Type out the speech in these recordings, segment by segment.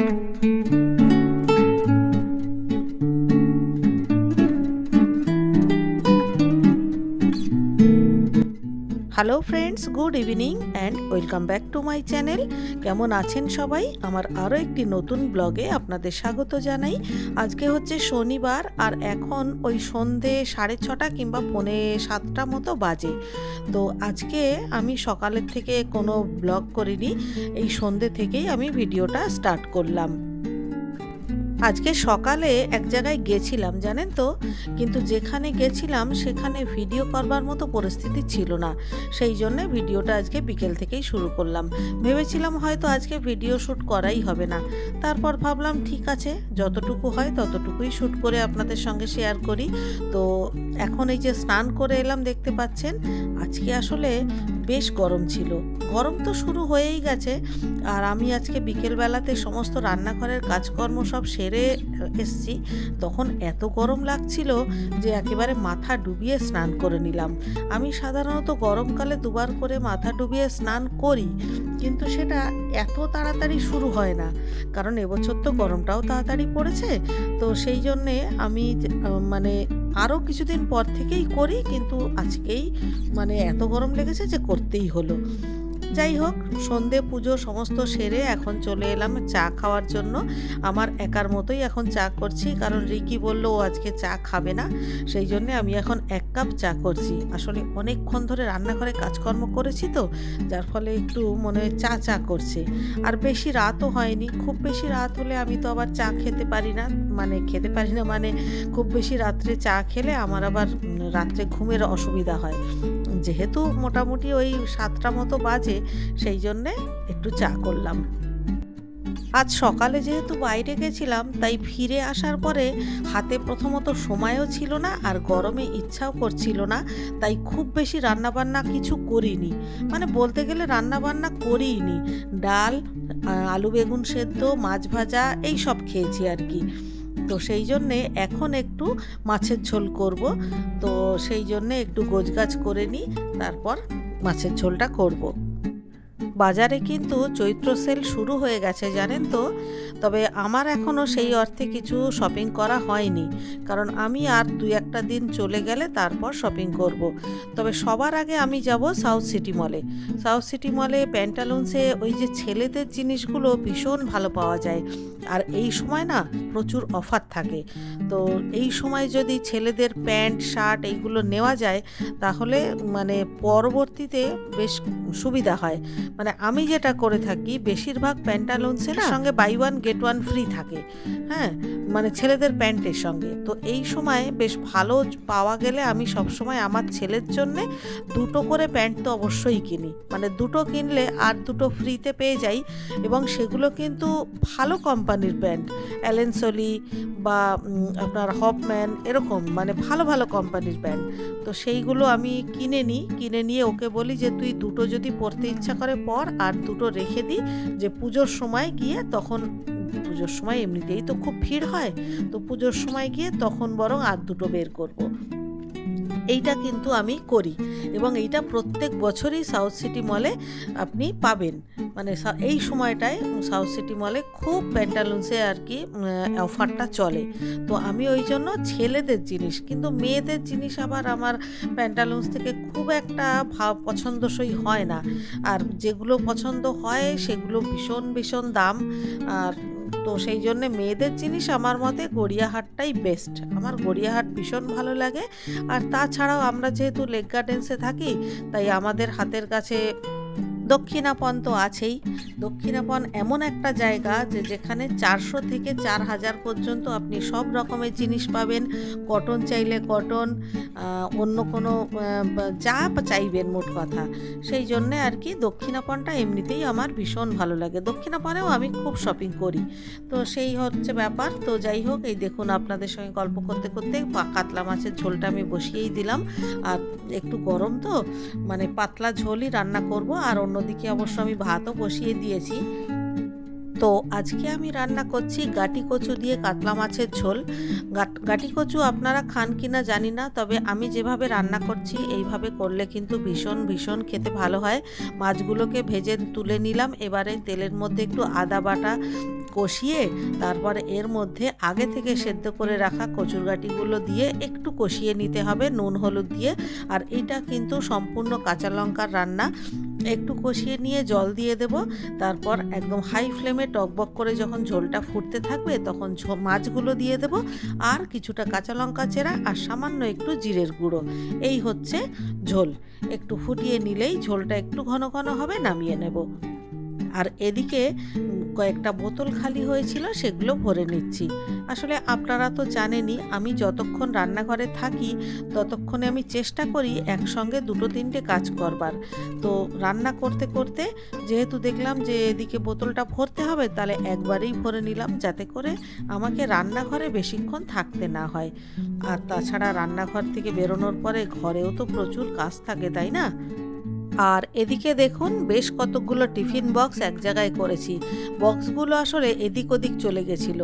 Música hello friends good evening and welcome back to my channel কেমন আছেন সবাই? আমার আরও একটি নতুন ব্লগে আপনাদের স্বাগত জানাই। আজকে হচ্ছে শনিবার আর এখন ওই সন্ধে সাড়ে ছটা কিংবা পৌনে সাতটা মতো বাজে। তো আজকে আমি সকালের থেকে কোনো ব্লগ করিনি, এই সন্ধে থেকেই আমি ভিডিওটা স্টার্ট করলাম। আজকে সকালে এক জায়গায় গেছিলাম, জানেন তো? কিন্তু যেখানে গেছিলাম, সেখানে ভিডিও করবার মতো পরিস্থিতি ছিল না। সেই জন্যে ভিডিওটা আজকে বিকেল থেকেই শুরু করলাম। ভেবেছিলাম হয়তো আজকে ভিডিও শ্যুট করাই হবে না। তারপর ভাবলাম, ঠিক আছে, যতটুকু হয় ততটুকুই শ্যুট করে আপনাদের সঙ্গে শেয়ার করি। তো এখন এই যে স্নান করে এলাম, দেখতে পাচ্ছেন, আজকে আসলে বেশ গরম ছিল। গরম তো শুরু হয়েই গেছে, আর আমি আজকে বিকেলবেলাতে সমস্ত রান্নাঘরের কাজকর্ম সব সেরে এসছি। তখন এত গরম লাগছিল যে একেবারে মাথা ডুবিয়ে স্নান করে নিলাম। আমি সাধারণত গরমকালে দুবার করে মাথা ডুবিয়ে স্নান করি, কিন্তু সেটা এত তাড়াতাড়ি শুরু হয় না। কারণ এবছর তো গরমটাও তাড়াতাড়ি পড়েছে, তো সেই জন্যে আমি মানে আরও কিছুদিন পর থেকেই করি কিন্তু আজকেই মানে এত গরম লেগেছে যে করতেই হলো। যাই হোক, সন্ধে, পুজো সমস্ত সেরে এখন চলে এলাম চা খাওয়ার জন্য। আমার একার মতোই এখন চা করছি, কারণ রিকি বলল ও আজকে চা খাবে না, সেই জন্যে আমি এখন এক কাপ চা করছি। আসলে অনেকক্ষণ ধরে রান্নাঘরে কাজকর্ম করেছি তো, যার ফলে একটু মনে হয় চা চা করছে। আর বেশি রাতও হয়নি, খুব বেশি রাত হলে আমি তো আবার চা খেতে পারি না মানে খেতে পারি না মানে খুব বেশি রাত্রে চা খেলে আমার আবার রাত্রে ঘুমের অসুবিধা হয়। যেহেতু মোটামুটি ওই সাতটা মতো বাজে, সেই জন্যে একটু চা করলাম। আজ সকালে যেহেতু বাইরে গেছিলাম, তাই ফিরে আসার পরে হাতে প্রথমত সময়ও ছিল না আর গরমে ইচ্ছাও করছিল না, তাই খুব বেশি রান্নাবান্না কিছু করিনি। মানে বলতে গেলে রান্নাবান্না করিনি ডাল আলু বেগুন সেদ্ধ, মাছ ভাজা, এই সব খেয়েছি আর কি। তো সেই জন্যে এখন একটু মাছের ঝোল করব তো সেই জন্যে একটু গোছগাছ করে নিই, তারপর মাছের ঝোলটা করব। বাজারে কিন্তু চৈত্র সেল শুরু হয়ে গেছে, জানেন তো? তবে আমার এখনও সেই অর্থে কিছু শপিং করা হয়নি। কারণ আমি আর দু একটা দিন চলে গেলে তারপর শপিং করব। তবে সবার আগে আমি যাব সাউথ সিটি মলে। সাউথ সিটি মলে প্যান্টালুন্সে ওই যে ছেলেদের জিনিসগুলো ভীষণ ভালো পাওয়া যায়। আর এই সময় না প্রচুর অফার থাকে। তো এই সময় যদি ছেলেদের প্যান্ট, শার্ট এইগুলো নেওয়া যায়, তাহলে মানে পরবর্তীতে বেশ সুবিধা হয়। মানে আমি যেটা করে থাকি বেশিরভাগ প্যান্টালুন্সের সঙ্গে buy one get one free থাকে। হ্যাঁ? মানে ছেলেদের প্যান্টের সঙ্গে। তো এই সময় বেশ ভালো পাওয়া গেলে আমি সব সময় আমার ছেলের জন্যে দুটো করে প্যান্ট তো অবশ্যই কিনি। মানে দুটো কিনলে আর দুটো ফ্রিতে পেয়ে যাই এবং সেগুলো কিন্তু ভালো কোম্পানির প্যান্ট। অ্যালেনসলি বা আপনার হপম্যান এরকম মানে ভালো ভালো কোম্পানির প্যান্ট। তো সেইগুলো আমি কিনে নিই। কিনে নিয়ে ওকে বলি যে তুই দুটো যদি পরতে ইচ্ছা করে পর আর দুটো রেখে দিই যে পুজোর সময় গিয়ে তখন পুজোর সময় এমনিতেই তো খুব ভিড় হয় তো পুজোর সময় গিয়ে তখন বরং আর দুটো বের করব। এইটা কিন্তু আমি করি। এবং এইটা প্রত্যেক বছরই সাউথ সিটি মলে আপনি পাবেন। মানে এই সময়টায় সাউথ সিটি মলে খুব প্যান্টালুন্সে আর কি অফারটা চলে। তো আমি ওই জন্য ছেলেদের জিনিস, কিন্তু মেয়েদের জিনিস আবার আমার প্যান্টালুন্স থেকে খুব একটা ভাব, পছন্দসই হয় না। আর যেগুলো পছন্দ হয়, সেগুলো ভীষণ ভীষণ দাম। আর তো সেই জন্যে মেয়েদের জিনিস আমার মতে গড়িয়াহাটটাই বেস্ট আমার গড়িয়াহাট ভীষণ ভালো লাগে। আর তাছাড়াও আমরা যেহেতু লেক গার্ডেন্সে থাকি, তাই আমাদের হাতের কাছে দক্ষিণাপন তো আছেই। দক্ষিণাপন এমন একটা জায়গা যে যেখানে চারশো থেকে চার হাজার পর্যন্ত আপনি সব রকমের জিনিস পাবেন। কটন চাইলে কটন অন্য কোনো যা চাইবেন মোট কথা। সেই জন্যে আর কি দক্ষিণাপনটা এমনিতেই আমার ভীষণ ভালো লাগে। দক্ষিণাপনেও আমি খুব শপিং করি। তো সেই হচ্ছে ব্যাপার। তো যাই হোক, এই দেখুন আপনাদের সঙ্গে গল্প করতে করতে কাতলা মাছের ঝোলটা আমি বসিয়েই দিলাম। আর একটু গরম তো মানে পাতলা ঝোলই রান্না করব। আর অন্যদিকে অবশ্য আমি ভাতও বসিয়ে দিয়েছি। তো আজকে আমি রান্না করছি গাটি কচু দিয়ে কাতলা মাছের ঝোল। গাট- কচু আপনারা খান কিনা জানি না, তবে আমি যেভাবে রান্না করছি এইভাবে করলে কিন্তু ভীষণ ভীষণ খেতে ভালো হয়। মাছগুলোকে ভেজে তুলে নিলাম, এবারে তেলের মধ্যে একটু আদা বাটা কষিয়ে তারপরে এর মধ্যে আগে থেকে সেদ্ধ করে রাখা কচুর গাটিগুলো দিয়ে একটু কষিয়ে নিতে হবে, নুন, হলুদ দিয়ে। আর এটা কিন্তু সম্পূর্ণ কাঁচা লঙ্কার রান্না। একটু কষিয়ে নিয়ে জল দিয়ে দেব। তারপর একদম হাই ফ্লেমে টকবক করে যখন ঝোলটা ফুটতে থাকবে তখন মাছগুলো দিয়ে দেব। আর কিছুটা কাঁচা লঙ্কা চেরা আর সামান্য একটু জিরের গুঁড়ো। এই হচ্ছে ঝোল। একটু ফুটিয়ে নিলেই ঝোলটা একটু ঘন ঘন হবে, নামিয়ে নেব। আর এদিকে কয়েকটা বোতল খালি হয়েছিল, সেগুলো ভরে নিচ্ছি। আসলে আপনারা তো জানেনই, আমি যতক্ষণ রান্নাঘরে থাকি, ততক্ষণে আমি চেষ্টা করি একসঙ্গে দুটো তিনটে কাজ করবার। তো রান্না করতে করতে যেহেতু দেখলাম যে এদিকে বোতলটা ভরতে হবে, তাহলে একবারেই ভরে নিলাম যাতে করে আমাকে রান্নাঘরে বেশিক্ষণ থাকতে না হয়। আর তাছাড়া রান্নাঘর থেকে বেরোনোর পরে ঘরেও তো প্রচুর কাজ থাকে, তাই না? আর এদিকে দেখুন, বেশ কতগুলো টিফিন বক্স এক জায়গায় করেছি। বক্সগুলো আসলে এদিক ওদিক চলে গেছিল।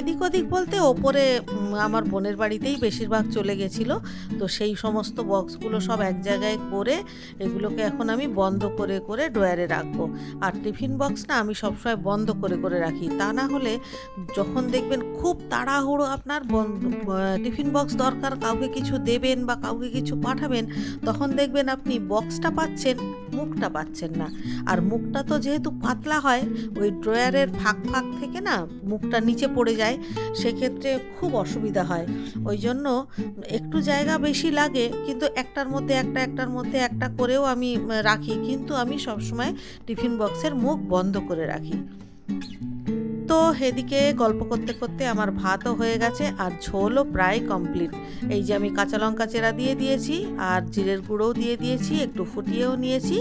এদিক ওদিক বলতে ওপরে আমার বোনের বাড়িতেই বেশিরভাগ চলে গেছিল। তো সেই সমস্ত বক্সগুলো সব এক জায়গায় করে এগুলোকে এখন আমি বন্ধ করে করে ড্রয়ারে রাখব। আর টিফিন বক্স না আমি সবসময় বন্ধ করে করে রাখি। তা না হলে যখন দেখবেন খুব তাড়াহুড়ো আপনার টিফিন বক্স দরকার, কাউকে কিছু দেবেন বা কাউকে কিছু পাঠাবেন, তখন দেখবেন আপনি বক্সটা পাচ্ছেন মুখটা পাচ্ছেন না। আর মুখটা তো যেহেতু পাতলা হয়, ওই ড্রয়ারের ফাঁক ফাঁক থেকে না মুখটা নিচে পড়ে যায়, সেক্ষেত্রে খুব অসুবিধা হয়। ওই জন্য একটু জায়গা বেশি লাগে, কিন্তু একটার মধ্যে একটা, একটার মধ্যে একটা করেও আমি রাখি। কিন্তু আমি সবসময় টিফিন বক্সের মুখ বন্ধ করে রাখি। তো এদিকে গল্প করতে করতে আমার ভাতও হয়ে গেছে আর ঝোলও প্রায় কমপ্লিট। এই যে আমি কাঁচা লঙ্কা চেরা দিয়ে দিয়েছি আর জিরের গুঁড়োও দিয়ে দিয়েছি, একটু ফুটিয়েও নিয়েছি।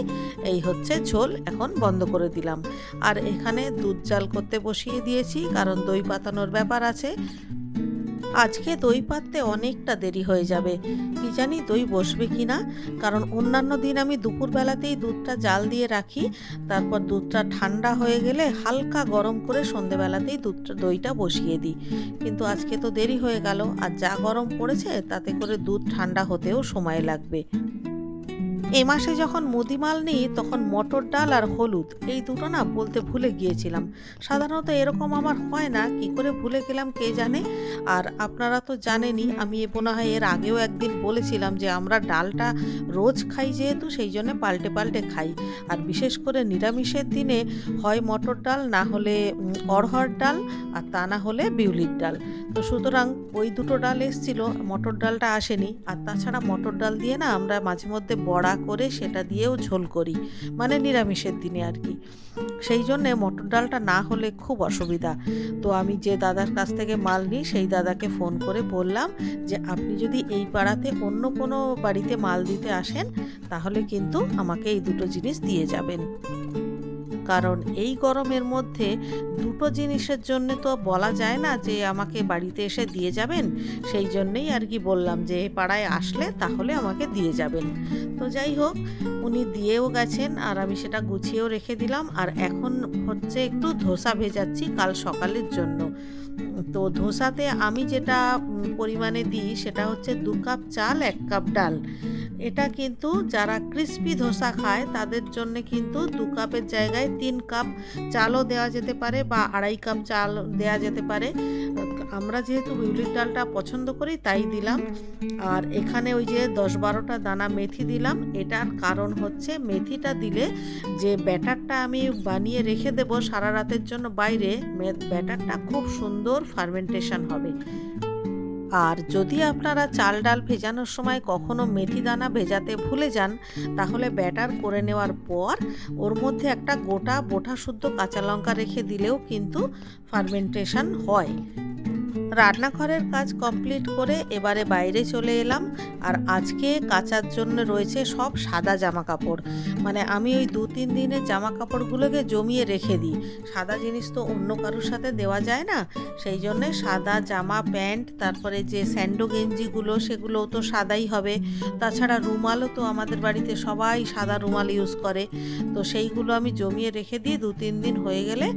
এই হচ্ছে ঝোল, এখন বন্ধ করে দিলাম। আর এখানে দুধ জাল করতে বসিয়ে দিয়েছি, কারণ দই পাতানোর ব্যাপার আছে। আজকে দই পাততে অনেকটা দেরি হয়ে যাবে। কি জানি দই বসবে কি না কারণ অন্যান্য দিন আমি দুপুরবেলাতেই দুধটা জাল দিয়ে রাখি, তারপর দুধটা ঠান্ডা হয়ে গেলে হালকা গরম করে সন্ধেবেলাতেই দুধটা, দইটা বসিয়ে দিই। কিন্তু আজকে তো দেরি হয়ে গেল, আর যা গরম পড়েছে তাতে করে দুধ ঠান্ডা হতেও সময় লাগবে। এ মাসে যখন মুদিমাল নিই তখন মটর ডাল আর হলুদ এই দুটো না বলতে ভুলে গিয়েছিলাম। সাধারণত এরকম আমার হয় না কি করে ভুলে গেলাম কে জানে? আর আপনারা তো জানেনই আমি এ মনে হয় এর আগেও একদিন বলেছিলাম যে আমরা ডালটা রোজ খাই যেহেতু সেই জন্য পাল্টে পাল্টে খাই। আর বিশেষ করে নিরামিষের দিনে হয় মটর ডাল না হলে উম, অড়হর ডাল আর তা না হলে বিউলির ডাল। তো সুতরাং ওই দুটো ডাল এসছিল মটর ডালটা আসেনি। আর তাছাড়া মটর ডাল দিয়ে না আমরা মাঝে মধ্যে বড়া করে সেটা দিয়েও ঝোল করি। মানে নিরামিষের দিনে আর কি। সেই জন্যে মটর ডালটা না হলে খুব অসুবিধা। তো আমি যে দাদার কাছ থেকে মাল নিই, সেই দাদাকে ফোন করে বললাম যে, আপনি যদি এই পাড়াতে অন্য কোনো বাড়িতে মাল দিতে আসেন, তাহলে কিন্তু আমাকে এই দুটো জিনিস দিয়ে যাবেন। কারণ এই গরমের মধ্যে দুটো জিনিসের জন্য তো বলা যায় না যে আমাকে বাড়িতে এসে দিয়ে যাবেন। সেই জন্যেই আর কি বললাম যে পাড়ায় আসলে তাহলে আমাকে দিয়ে যাবেন। তো যাই হোক, উনি দিয়েও গেছেন আর আমি সেটা গুছিয়েও রেখে দিলাম। আর এখন হচ্ছে একটু ধোসা ভেজাচ্ছি কাল সকালের জন্য। তো ধোসাতে আমি যেটা পরিমাণে দিই সেটা হচ্ছে দু কাপ চাল, এক কাপ ডাল। এটা কিন্তু যারা ক্রিস্পি ধোসা খায়, তাদের জন্য কিন্তু দু কাপের জায়গায় তিন কাপ চালও দেওয়া যেতে পারে বা আড়াই কাপ চাল দেওয়া যেতে পারে। আমরা যেহেতু বিউলির ডালটা পছন্দ করি, তাই দিলাম। আর এখানে ওই যে দশ বারোটা দানা মেথি দিলাম। এটার কারণ হচ্ছে মেথিটা দিলে যে ব্যাটারটা আমি বানিয়ে রেখে দেব সারা রাতের জন্য বাইরে ব্যাটারটা খুব সুন্দর ফার্মেন্টেশন হবে। আর যদি আপনারা চাল ডাল ভেজানোর সময় কখনো মেথি দানা ভেজাতে ভুলে যান, তাহলে ব্যাটার করে নেওয়ার পর ওর মধ্যে একটা গোটা বোটা শুদ্ধ কাঁচা লঙ্কা রেখে দিলেও কিন্তু ফার্মেন্টেশন হয়। রান্নাঘরের কাজ কমপ্লিট করে এবারে বাইরে চলে এলাম আর আজকে কাচার জন্য রয়েছে সব সাদা জামা কাপড় মানে আমি ওই দু তিন দিনের জামা কাপড়গুলোকে জমিয়ে রেখে দিই। সাদা জিনিস তো অন্য কারোর সাথে দেওয়া যায় না। সেই জন্যে সাদা জামা, প্যান্ট, তারপরে যে স্যান্ডো গেঞ্জিগুলো সেগুলোও তো সাদাই হবে। তাছাড়া রুমালও তো আমাদের বাড়িতে সবাই সাদা রুমাল ইউজ করে। তো সেইগুলো আমি জমিয়ে রেখে দিই দু তিন দিন হয়ে গেলে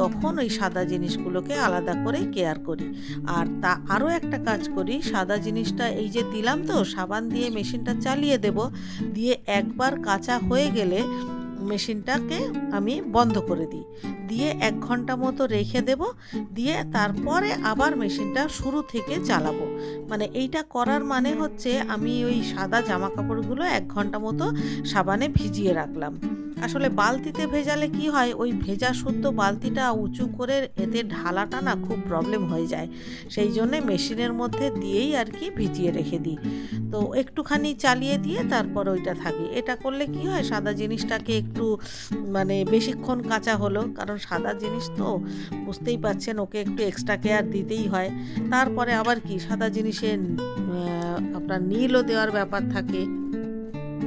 তখন ওই সাদা জিনিসগুলোকে আলাদা করে কেয়ার করি। আর তা আরও একটা কাজ করি, সাদা জিনিসটা এই যে দিলাম তো, সাবান দিয়ে মেশিনটা চালিয়ে দেব, দিয়ে একবার কাঁচা হয়ে গেলে মেশিনটাকে আমি বন্ধ করে দিই। দিয়ে এক ঘণ্টা মতো রেখে দেব, দিয়ে তারপরে আবার মেশিনটা শুরু থেকে চালাবো। মানে এইটা করার মানে হচ্ছে আমি ওই সাদা জামা কাপড়গুলো এক ঘণ্টা মতো সাবানে ভিজিয়ে রাখলাম। আসলে বালতিতে ভেজালে কি হয়? ওই ভেজা শুদ্ধ বালতিটা উঁচু করে এতে ঢালাটা না খুব প্রবলেম হয়ে যায়। সেই জন্যে মেশিনের মধ্যে দিয়েই আর কি ভিজিয়ে রেখে দিই। তো একটুখানি চালিয়ে দিয়ে তারপর ওইটা থাকি। এটা করলে কি হয়? সাদা জিনিসটাকে একটু মানে বেশিক্ষণ কাঁচা হলো। কারণ সাদা জিনিস তো বুঝতেই পারছেন ওকে একটু এক্সট্রা কেয়ার দিতেই হয়। তারপরে আবার কি? সাদা জিনিসে আহ, আপনার নীলও দেওয়ার ব্যাপার থাকে।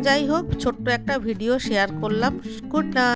যাই হোক ছোট্ট একটা ভিডিও শেয়ার করলাম। Good night